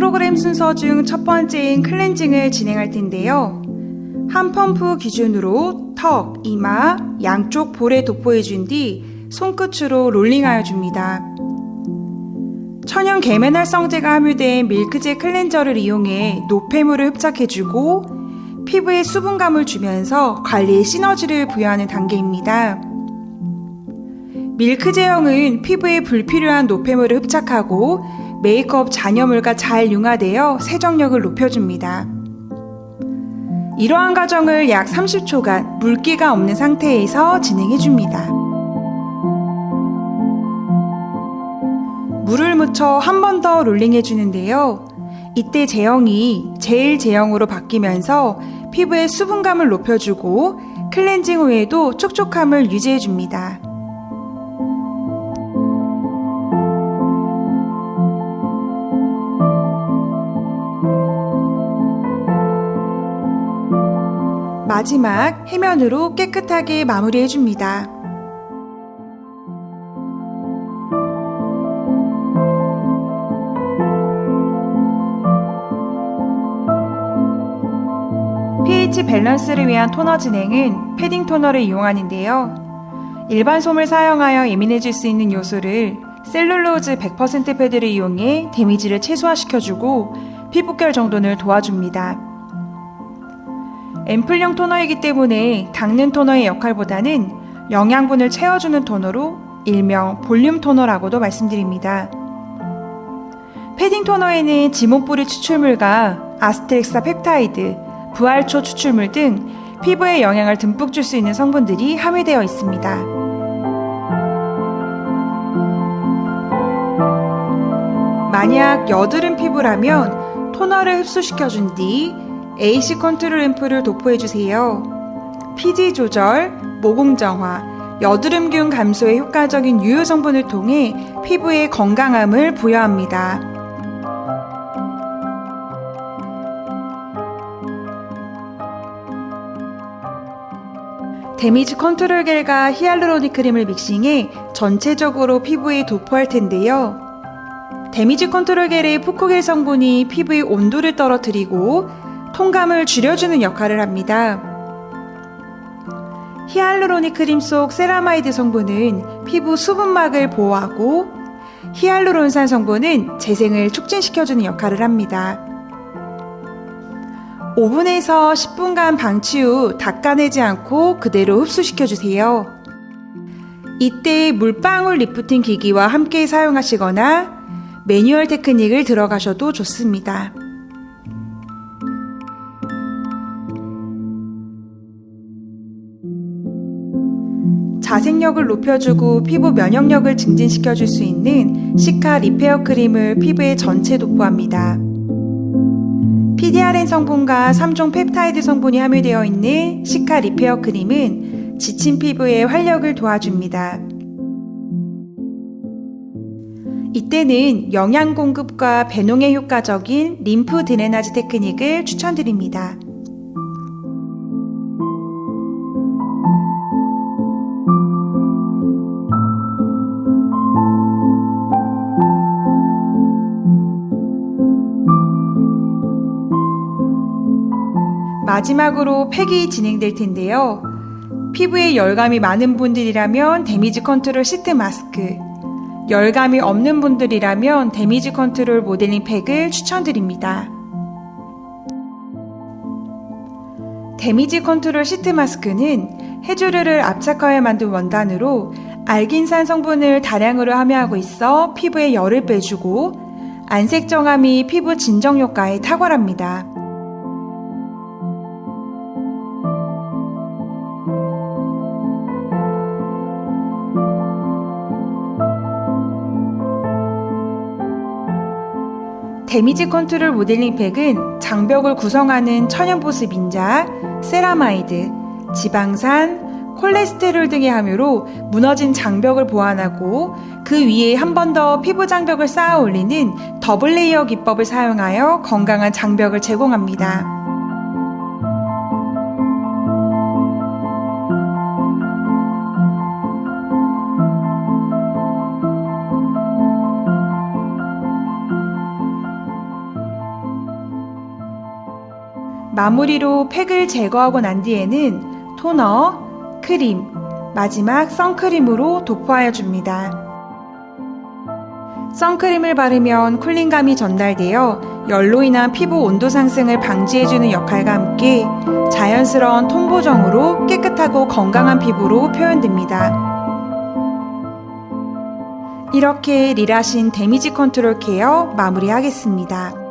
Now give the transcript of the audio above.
순서 중 첫 번째인 클렌징을 진행할 텐데요. 한 펌프 기준으로 턱, 이마, 양쪽 볼에 도포해 준 뒤 손끝으로 롤링하여 줍니다. 천연 계면활성제가 함유된 밀크제 클렌저를 이용해 노폐물을 흡착해주고 피부에 수분감을 주면서 관리에 시너지를 부여하는 단계입니다. 밀크 제형은 피부에 불필요한 노폐물을 흡착하고 메이크업 잔여물과 잘 융화되어 세정력을 높여줍니다. 이러한 과정을 약 30초간 물기가 없는 상태에서 진행해줍니다. 물을 묻혀 한 번 더 롤링해주는데요. 이때 제형이 젤 제형으로 바뀌면서 피부의 수분감을 높여주고 클렌징 후에도 촉촉함을 유지해줍니다. 마지막 해면으로 깨끗하게 마무리해 줍니다. pH 밸런스를 위한 토너 진행은 패딩 토너를 이용하는데요. 일반 솜을 사용하여 예민해질 수 있는 요소를 셀룰로즈 100% 패드를 이용해 데미지를 최소화시켜주고 피부결 정돈을 도와줍니다. 앰플형 토너이기 때문에 닦는 토너의 역할보다는 영양분을 채워주는 토너로 일명 볼륨 토너라고도 말씀드립니다. 패딩 토너에는 지몬뿌리 추출물과 아스테릭사 펩타이드, 부활초 추출물 등 피부에 영향을 듬뿍 줄 수 있는 성분들이 함유되어 있습니다. 만약 여드름 피부라면 토너를 흡수시켜준 뒤 AC 컨트롤 앰플을 도포해주세요. 피지 조절, 모공 정화, 여드름균 감소에 효과적인 유효 성분을 통해 피부에 건강함을 부여합니다. 데미지 컨트롤 겔과 히알루로닉 크림을 믹싱해 전체적으로 피부에 도포할 텐데요. 데미지 컨트롤 겔의 포코겔 성분이 피부의 온도를 떨어뜨리고 통감을 줄여주는 역할을 합니다. 히알루로닉 크림 속 세라마이드 성분은 피부 수분막을 보호하고 히알루론산 성분은 재생을 촉진시켜주는 역할을 합니다. 오븐에서 10분간 방치 후 닦아내지 않고 그대로 흡수시켜주세요. 이때 물방울 리프팅 기기와 함께 사용하시거나 매뉴얼 테크닉을 들어가셔도 좋습니다. 자생력을 높여주고 피부 면역력을 증진시켜줄 수 있는 시카 리페어 크림을 피부에 전체 도포합니다. PDRN 성분과 3종 펩타이드 성분이 함유되어 있는 시카 리페어 크림은 지친 피부의 활력을 도와줍니다. 이때는 영양 공급과 배농에 효과적인 림프 드레나지 테크닉을 추천드립니다. 마지막으로 팩이 진행될 텐데요. 피부에 열감이 많은 분들이라면 데미지 컨트롤 시트 마스크, 열감이 없는 분들이라면 데미지 컨트롤 모델링 팩을 추천드립니다. 데미지 컨트롤 시트 마스크는 해조류를 압착하여 만든 원단으로 알긴산 성분을 다량으로 함유하고 있어 피부에 열을 빼주고 안색 정함이 피부 진정 효과에 탁월합니다. 데미지 컨트롤 모델링 팩은 장벽을 구성하는 천연보습 인자, 세라마이드, 지방산, 콜레스테롤 등의 함유로 무너진 장벽을 보완하고 그 위에 한 번 더 피부 장벽을 쌓아 올리는 더블 레이어 기법을 사용하여 건강한 장벽을 제공합니다. 마무리로 팩을 제거하고 난 뒤에는 토너, 크림, 마지막 선크림으로 도포하여 줍니다. 선크림을 바르면 쿨링감이 전달되어 열로 인한 피부 온도 상승을 방지해주는 역할과 함께 자연스러운 톤 보정으로 깨끗하고 건강한 피부로 표현됩니다. 이렇게 리라신 데미지 컨트롤 케어 마무리하겠습니다.